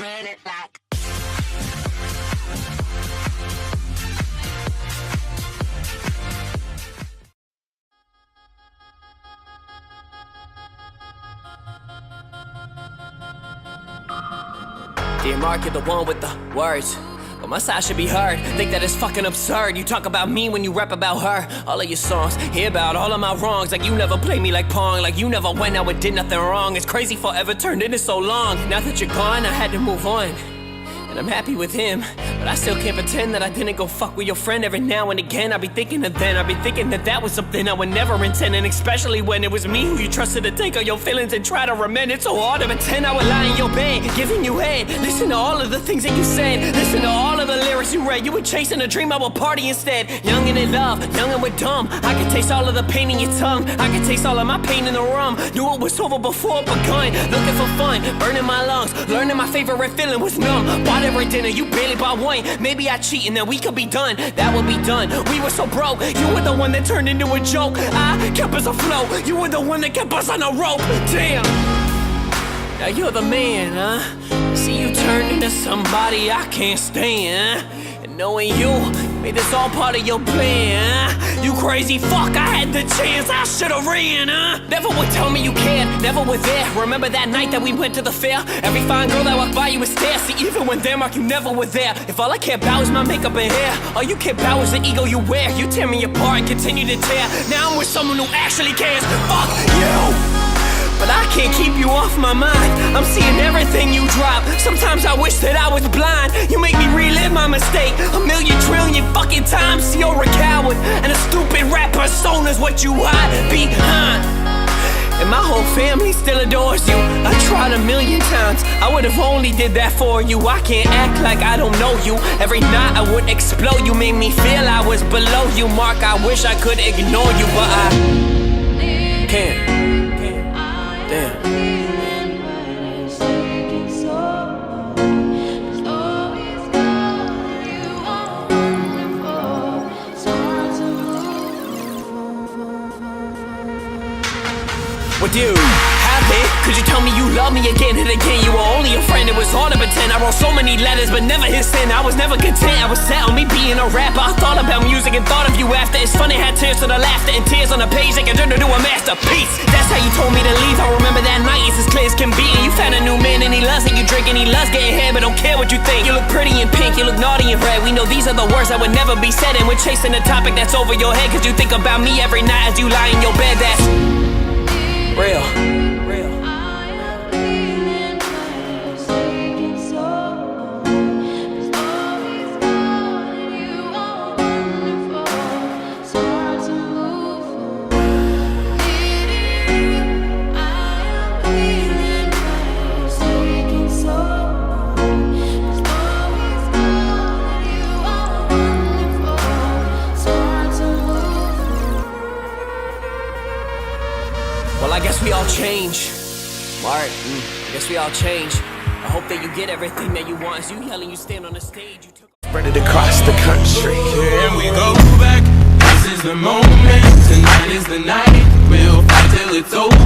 Run it back. You're the one with the words. Side should be heard. Think that it's fucking absurd. You talk about me when you rap about her. All of your songs, hear about all of my wrongs. Like you never played me like Pong. Like you never went out and did nothing wrong. It's crazy forever turned into so long. Now that you're gone, I had to move on. And I'm happy with him, but I still can't pretend that I didn't go fuck with your friend every now and again. I be thinking of then, I be thinking that that was something I would never intend, and especially when it was me who you trusted to take all your feelings and try to amend. It's so hard to pretend I would lie in your bed, giving you head. Listen to all of the things that you said, listen to all of you were chasing a dream, I would party instead. Young and in love, young and with dumb. I could taste all of the pain in your tongue, I could taste all of my pain in the rum. Knew it was over before it begun, looking for fun, burning my lungs, learning my favorite feeling was numb. Bought every dinner, you barely bought one. Maybe I cheat and then we could be done. That would be done. We were so broke, you were the one that turned into a joke. I kept us afloat, you were the one that kept us on a rope. Damn. Now you're the man, huh? See you turned into somebody I can't stand. Knowing you made this all part of your plan. You crazy fuck, I had the chance, I should've ran, huh? Never would tell me you cared, never were there. Remember that night that we went to the fair? Every fine girl that walked by you was there. See, even when there, Mark, you never were there. If all I care about is my makeup and hair, all you care about is the ego you wear. You tear me apart and continue to tear. Now I'm with someone who actually cares. Fuck you! But I can't keep you off my mind. I'm seeing everything you drop. Sometimes I wish that I was blind. Mistake a million trillion fucking times. You're a coward, and a stupid rap persona's what you hide behind. And my whole family still adores you. I tried a million times. I would have only did that for you. I can't act like I don't know you. Every night I would explode. You made me feel I was below you, Mark. I wish I could ignore you, but I can't. Damn. With you. Happy? Could you tell me you love me again and again? You were only a friend, it was hard to pretend. I wrote so many letters, but never hit send. I was never content, I was set on me being a rapper. I thought about music and thought of you after. It's funny how tears to the laughter and tears on the page they can turn into a masterpiece. That's how you told me to leave. I remember that night, it's as clear as can be. And you found a new man and he loves it. You drink and he loves getting head, but don't care what you think. You look pretty in pink, you look naughty in red. We know these are the words that would never be said. And we're chasing a topic that's over your head. Cause you think about me every night as you lie in your bed. That's. Real. Well, I guess we all change. Mark, I guess we all change. I hope that you get everything that you want. As you yelling, you stand on the stage. You took. Spread it across the country. Can we go back? This is the moment. Tonight is the night. We'll fight till it's over.